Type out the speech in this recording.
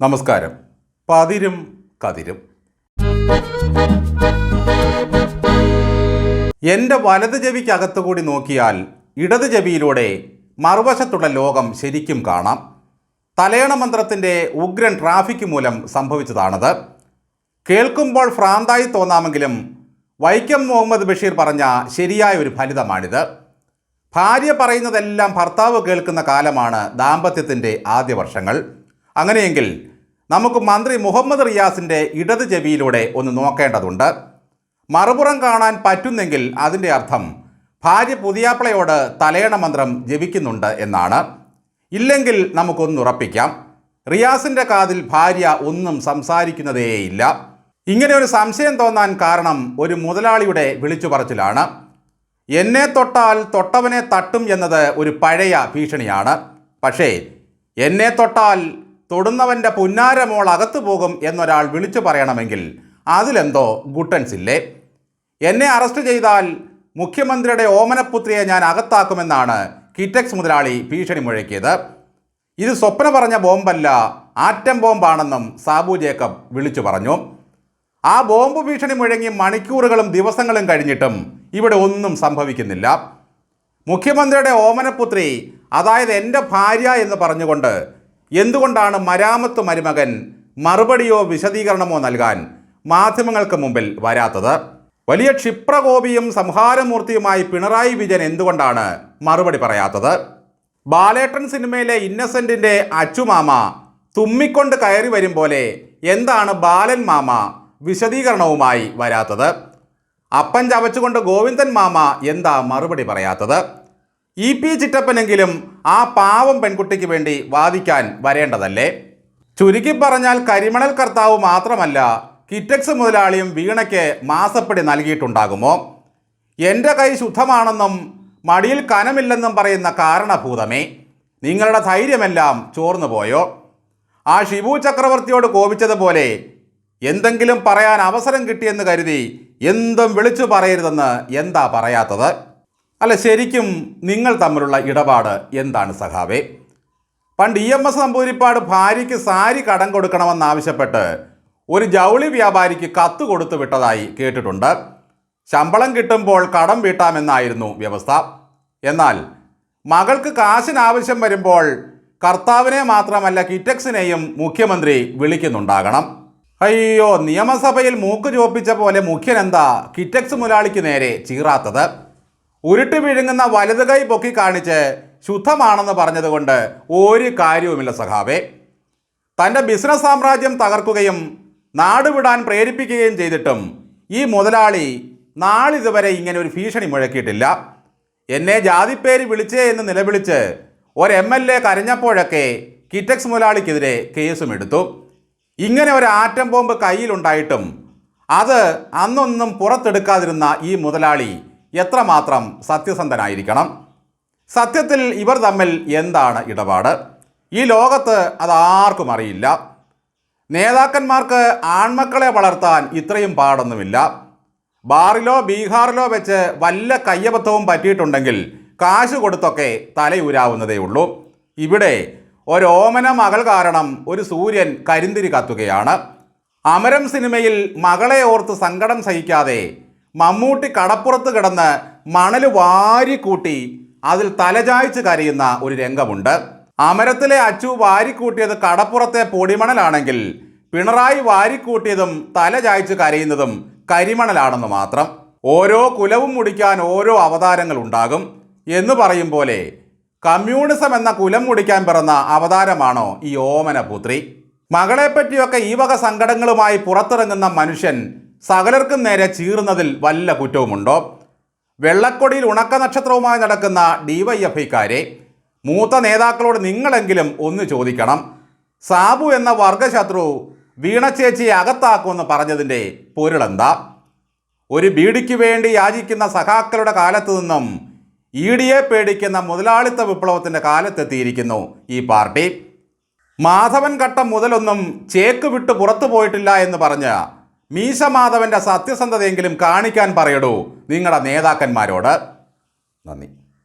നമസ്കാരം. പതിരും കതിരും. എന്റെ വലത് ചെവിക്കകത്തു കൂടി നോക്കിയാൽ ഇടത് ചെവിയിലൂടെ മറുവശത്തുള്ള ലോകം ശരിക്കും കാണാം. തലയണ മന്ത്രത്തിന്റെ ഉഗ്രൻ ട്രാഫിക് മൂലം സംഭവിച്ചതാണത്. കേൾക്കുമ്പോൾ ഭ്രാന്തായി തോന്നാമെങ്കിലും വൈക്കം മുഹമ്മദ് ബഷീർ പറഞ്ഞ ശരിയായ ഒരു ഫലിതമാണിത്. ഭാര്യ പറയുന്നതെല്ലാം ഭർത്താവ് കേൾക്കുന്ന കാലമാണ് ദാമ്പത്യത്തിന്റെ ആദ്യ വർഷങ്ങൾ. അങ്ങനെയെങ്കിൽ നമുക്ക് മന്ത്രി മുഹമ്മദ് റിയാസിന്റെ ഇടത് ചെവിയിലൂടെ ഒന്ന് നോക്കേണ്ടതുണ്ട്. മറുപുറം കാണാൻ പറ്റുന്നെങ്കിൽ അതിന്റെ അർത്ഥം ഭാര്യ പുതിയാപ്പിളയോട് തലയണ മന്ത്രം ജപിക്കുന്നുണ്ട് എന്നാണ്. ഇല്ലെങ്കിൽ നമുക്കൊന്ന് ഉറപ്പിക്കാം. റിയാസിന്റെ കാതിൽ ഭാര്യ ഒന്നും സംസാരിക്കുന്നതേയില്ല. ഇങ്ങനെ ഒരു സംശയം തോന്നാൻ കാരണം ഒരു മുതലാളിയുടെ വിളിച്ചു പറച്ചിലാണ് എന്നെ തൊട്ടാൽ തൊട്ടവനെ തട്ടും എന്നത് ഒരു പഴയ ഭീഷണിയാണ്. പക്ഷേ എന്നെ തൊട്ടാൽ തൊടുന്നവന്റെ പുന്നാരമോൾ അകത്തു പോകും എന്നൊരാൾ വിളിച്ചു പറയണമെങ്കിൽ അതിലെന്തോ ഗുട്ടൻസ് ഇല്ലേ? എന്നെ അറസ്റ്റ് ചെയ്താൽ മുഖ്യമന്ത്രിയുടെ ഓമനപുത്രിയെ ഞാൻ അകത്താക്കുമെന്നാണ് കിറ്റക്സ് മുതലാളി ഭീഷണി മുഴക്കിയത്. ഇത് സ്വപ്ന പറഞ്ഞ ബോംബല്ല ആറ്റം ബോംബാണെന്നും സാബു ജേക്കബ് വിളിച്ചു പറഞ്ഞു. ആ ബോംബ് ഭീഷണി മുഴങ്ങി മണിക്കൂറുകളും ദിവസങ്ങളും കഴിഞ്ഞിട്ടും ഇവിടെ ഒന്നും സംഭവിക്കുന്നില്ല. മുഖ്യമന്ത്രിയുടെ ഓമനപുത്രി അതായത് എന്റെ ഭാര്യ എന്ന് പറഞ്ഞുകൊണ്ട് എന്തുകൊണ്ടാണ് മരാമത്ത് മരുമകൻ മറുപടിയോ വിശദീകരണമോ നൽകാൻ മാധ്യമങ്ങൾക്ക് മുമ്പിൽ വരാത്തത്? വലിയ ക്ഷിപ്രകോപിയും സംഹാരമൂർത്തിയുമായി പിണറായി വിജയൻ എന്തുകൊണ്ടാണ് മറുപടി പറയാത്തത്? ബാലേട്ടൻ സിനിമയിലെ ഇന്നസെന്റിന്റെ അച്ചുമാമ തുമ്മിക്കൊണ്ട് കയറി വരും പോലെ എന്താണ് ബാലൻ മാമ വിശദീകരണവുമായി വരാത്തത്? അപ്പൻ ചവച്ചുകൊണ്ട് ഗോവിന്ദൻ മാമ എന്താ മറുപടി പറയാത്തത്? ഇ പി ചിറ്റപ്പനെങ്കിലും ആ പാവം പെൺകുട്ടിക്ക് വേണ്ടി വാദിക്കാൻ വരേണ്ടതല്ലേ? ചുരുക്കി പറഞ്ഞാൽ കരിമണൽ കർത്താവ് മാത്രമല്ല കിറ്റക്സ് മുതലാളിയും വീണയ്ക്ക് മാസപ്പടി നൽകിയിട്ടുണ്ടാകുമോ? എന്റെ കൈ ശുദ്ധമാണെന്നും മടിയിൽ കനമില്ലെന്നും പറയുന്ന കാരണഭൂതമേ. നിങ്ങളുടെ ധൈര്യമെല്ലാം ചോർന്നു പോയോ? ആ ഷിബു ചക്രവർത്തിയോട് കോപിച്ചതുപോലെ എന്തെങ്കിലും പറയാൻ അവസരം കിട്ടിയെന്ന് കരുതി എന്തും വിളിച്ചു പറയരുതെന്ന് എന്താ പറയാത്തത്? അല്ല ശരിക്കും നിങ്ങൾ തമ്മിലുള്ള ഇടപാട് എന്താണ് സഖാവേ? പണ്ട് ഇ എം എസ് നമ്പൂരിപ്പാട് ഭാര്യയ്ക്ക് സാരി കടം കൊടുക്കണമെന്നാവശ്യപ്പെട്ട് ഒരു ജൗളി വ്യാപാരിക്ക് കത്ത് കൊടുത്തു വിട്ടതായി കേട്ടിട്ടുണ്ട്. ശമ്പളം കിട്ടുമ്പോൾ കടം വീട്ടാമെന്നായിരുന്നു വ്യവസ്ഥ. എന്നാൽ മകൾക്ക് കാശിനാവശ്യം വരുമ്പോൾ കർത്താവിനെ മാത്രമല്ല കിറ്റക്സിനെയും മുഖ്യമന്ത്രി വിളിക്കുന്നുണ്ടാകണം. അയ്യോ നിയമസഭയിൽ മൂക്ക് ചോപ്പിച്ച പോലെ മുഖ്യനെന്താ കിറ്റക്സ് മുലാളിക്ക് നേരെ ചീറാത്തത്? ഉരുട്ട് വിഴുങ്ങുന്ന വലത് കൈ പൊക്കി കാണിച്ച് ശുദ്ധമാണെന്ന് പറഞ്ഞതുകൊണ്ട് ഒരു കാര്യവുമില്ല സഖാവേ. തന്റെ ബിസിനസ് സാമ്രാജ്യം തകർക്കുകയും നാടുവിടാൻ പ്രേരിപ്പിക്കുകയും ചെയ്തിട്ടും ഈ മുതലാളി നാളിതുവരെ ഇങ്ങനെ ഒരു ഭീഷണി മുഴക്കിയിട്ടില്ല. എന്നെ ജാതിപ്പേര് വിളിച്ചേ എന്ന് നിലവിളിച്ച് ഒരു എം എൽ എ കരഞ്ഞപ്പോഴൊക്കെ കിറ്റക്സ് മുതലാളിക്കെതിരെ കേസും എടുത്തു. ഇങ്ങനെ ഒരു ആറ്റം ബോംബ് കയ്യിലുണ്ടായിട്ടും അത് അന്നൊന്നും പുറത്തെടുക്കാതിരുന്ന ഈ മുതലാളി എത്രമാത്രം സത്യസന്ധനായിരിക്കണം? സത്യത്തിൽ ഇവർ തമ്മിൽ എന്താണ് ഇടപാട്? ഈ ലോകത്ത് അതാർക്കും അറിയില്ല. നേതാക്കന്മാർക്ക് ആൺമക്കളെ വളർത്താൻ ഇത്രയും പാടൊന്നുമില്ല. ബാറിലോ ബീഹാറിലോ വെച്ച് വല്ല കയ്യബദ്ധവും പറ്റിയിട്ടുണ്ടെങ്കിൽ കാശ് കൊടുത്തൊക്കെ തലയൂരാവുന്നതേ ഉള്ളൂ. ഇവിടെ ഒരോമന മകൾ കാരണം ഒരു സൂര്യൻ കരിന്തിരി കത്തുകയാണ്. അമരം സിനിമയിൽ മകളെ ഓർത്ത് സങ്കടം സഹിക്കാതെ മമ്മൂട്ടി കടപ്പുറത്ത് കിടന്ന് മണൽ വാരിക്കൂട്ടി അതിൽ തലചായ്ച്ച് കരയുന്ന ഒരു രംഗമുണ്ട്. അമരത്തിലെ അച്ചു വാരിക്കൂട്ടിയത് കടപ്പുറത്തെ പൊടിമണലാണെങ്കിൽ പിണറായി വാരിക്കൂട്ടിയതും തല ചായ്ച്ച് കരയുന്നതും കരിമണലാണെന്ന് മാത്രം. ഓരോ കുലവും മുടിക്കാൻ ഓരോ അവതാരങ്ങൾ ഉണ്ടാകും. എന്ന് പറയും പോലെ കമ്മ്യൂണിസം എന്ന കുലം മുടിക്കാൻ പിറന്ന അവതാരമാണോ ഈ ഓമനപുത്രി. മകളെപ്പറ്റിയൊക്കെ ഈ വക സങ്കടങ്ങളുമായി പുറത്തിറങ്ങുന്ന മനുഷ്യൻ സകലർക്കും നേരെ ചീറുന്നതിൽ വല്ല കുറ്റവുമുണ്ടോ? വെള്ളക്കൊടിയിൽ ഉണക്ക നക്ഷത്രവുമായി നടക്കുന്ന ഡിവൈഎഫ്ഐക്കാരെ മൂത്ത നേതാക്കളോട് നിങ്ങളെങ്കിലും ഒന്ന് ചോദിക്കണം. സാബു എന്ന വർഗശത്രു വീണച്ചേച്ചിയെ അകത്താക്കുമെന്ന് പറഞ്ഞതിന്റെ പൊരുളെന്താ? ഒരു ബീഡിക്ക് വേണ്ടി യാചിക്കുന്ന സഖാക്കളുടെ കാലത്തു നിന്നും ഇ ഡിയെ പേടിക്കുന്ന മുതലാളിത്ത വിപ്ലവത്തിന്റെ കാലത്തെത്തിയിരിക്കുന്നു ഈ പാർട്ടി. മാധവൻ ഘട്ടം മുതലൊന്നും ചേക്ക് വിട്ട് പുറത്തു പോയിട്ടില്ല എന്ന് പറഞ്ഞ് മീശ മാധവന്റെ സത്യസന്ധതയെങ്കിലും കാണിക്കാൻ പറയടൂ നിങ്ങളുടെ നേതാക്കന്മാരോട്. നന്ദി.